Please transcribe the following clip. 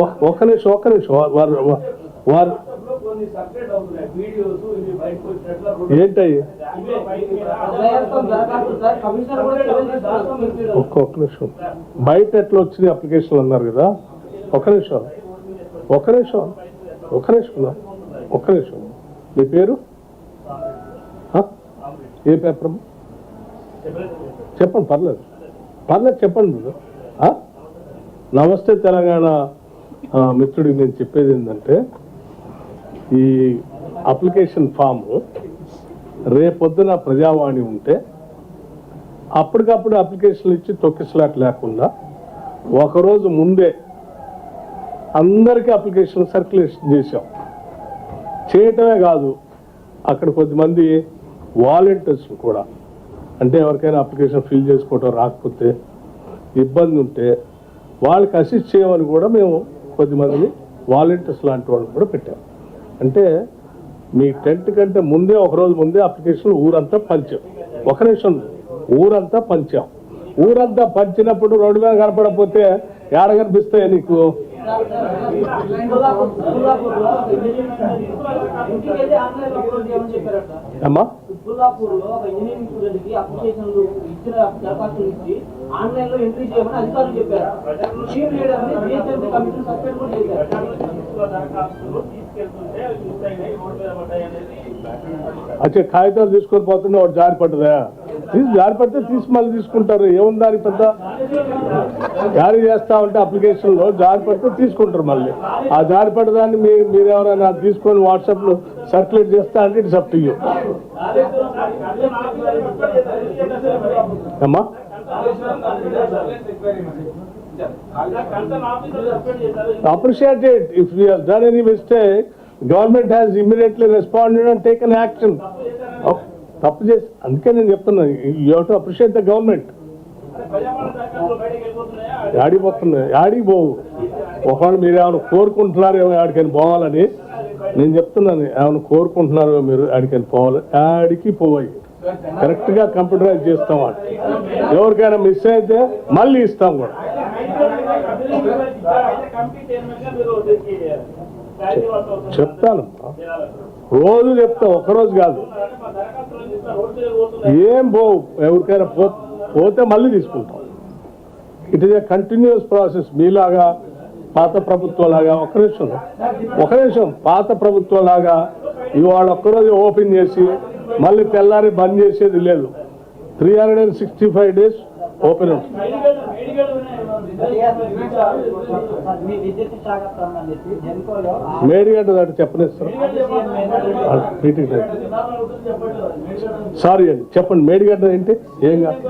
ఒక నిమిషం ఒక్క నిమిషం. వారు వారు- ఏంటయ్యి? ఒక్క నిమిషం. బయట ఎట్లా వచ్చినాయి అప్లికేషన్లు అన్నారు కదా? ఒక్క నిమిషం. ఒక నిమిషం. ఒక నిమిషం. ఒక్క నిమిషం. మీ పేరు? ఏ పేపర్? చెప్పండి పర్లేదు. పర్లేదు చెప్పండి మీరు. నమస్తే తెలంగాణ మిత్రుడికి నేను చెప్పేది ఏంటంటే ఈ అప్లికేషన్ ఫామ్ రేపొద్దున ప్రజావాణి ఉంటే అప్పటికప్పుడు అప్లికేషన్లు ఇచ్చి తొక్కిసలాట లేకుండా ఒకరోజు ముందే అందరికీ అప్లికేషన్ సర్క్యులేషన్ చేశాం. చేయటమే కాదు అక్కడ కొద్దిమంది వాలంటీర్స్ కూడా అంటే ఎవరికైనా అప్లికేషన్ ఫిల్ చేసుకోవటం రాకపోతే ఇబ్బంది ఉంటే వాళ్ళకి అసిస్ట్ చేయమని కూడా మేము కొద్దిమందిని వాలంటీర్స్ లాంటి వాళ్ళని కూడా పెట్టాం అంటే మీ టెంట్ కంటే ముందే ఒక రోజు ముందే అప్లికేషన్ ఊరంతా పంచాం. ఒక నిమిషం ఊరంతా పంచాం. ఊరంతా పంచినప్పుడు రోడ్డు మీద కనపడకపోతే ఏడ కనిపిస్తాయి నీకు? బుల్లాపూర్- బుల్లాపూర్లో బుల్లాపూర్లో ఒక ఇంజనీరింగ్ స్టూడెంట్కి అప్లికేషన్లు ఇచ్చిన దరఖాస్తులు ఇచ్చి ఆన్లైన్లో ఎంట్రీ చేయమని అధికారులు చెప్పారు. టీమ్ లీడర్ని జిహెచ్ఎంసీ కమిషన్ సస్పెండ్ కూడా చేశారు. అచ్చా కాగితాలు తీసుకొని పోతుంటే వాడు జారి పడ్డదా? తీసి జారి పడితే తీసి మళ్ళీ తీసుకుంటారు. ఏముంది దాని పెద్ద? జారీ చేస్తా ఉంటే అప్లికేషన్లో జారి పడితే తీసుకుంటారు మళ్ళీ. ఆ జారి పడ్డదాన్ని మీరు ఎవరైనా తీసుకొని వాట్సాప్లో సర్క్యులేట్ చేస్తా అంటే ఇట్స్ అప్ టు యూ. అమ్మా? కన్సర్న్ ఆఫీసర్ సస్పెండ్ చేశారు appreciate it. If we have done any mistake, oh, తప్పు చేసి అందుకే నేను చెప్తున్నాను you have to appreciate the government ఆడిపోతున్నాయి ఆడికి పోవు ఒకవేళ మీరు ఏమైనా కోరుకుంటున్నారు ఏమో పోవాలని నేను చెప్తున్నాను ఏమైనా కోరుకుంటున్నారో మీరు ఆడికైనా పోవాలి ఆడికి పోవాలి. కరెక్ట్గా కంప్యూటరైజ్ చేస్తాం వాటి ఎవరికైనా మిస్ అయితే మళ్ళీ ఇస్తాం కూడా. చెప్తాను. రోజు చెప్తా ఒక్కరోజు కాదు. ఏం పోవు ఎవరికైనా పో పోతే మళ్ళీ తీసుకుంటాం. It is a continuous process మీలాగా పాత ప్రభుత్వం లాగా ఒక నిమిషం ఒక నిమిషం పాత ప్రభుత్వం లాగా ఇవాళ ఒక్కరోజు ఓపెన్ చేసి మళ్ళీ తెల్లారి బంద్ చేసేది లేదు. Three hundred and sixty five days open Medigadda దాటి చెప్పనిస్తారు సారీ. అండి చెప్పండి మేడిగడ్డ ఏంటి? ఏం కాదు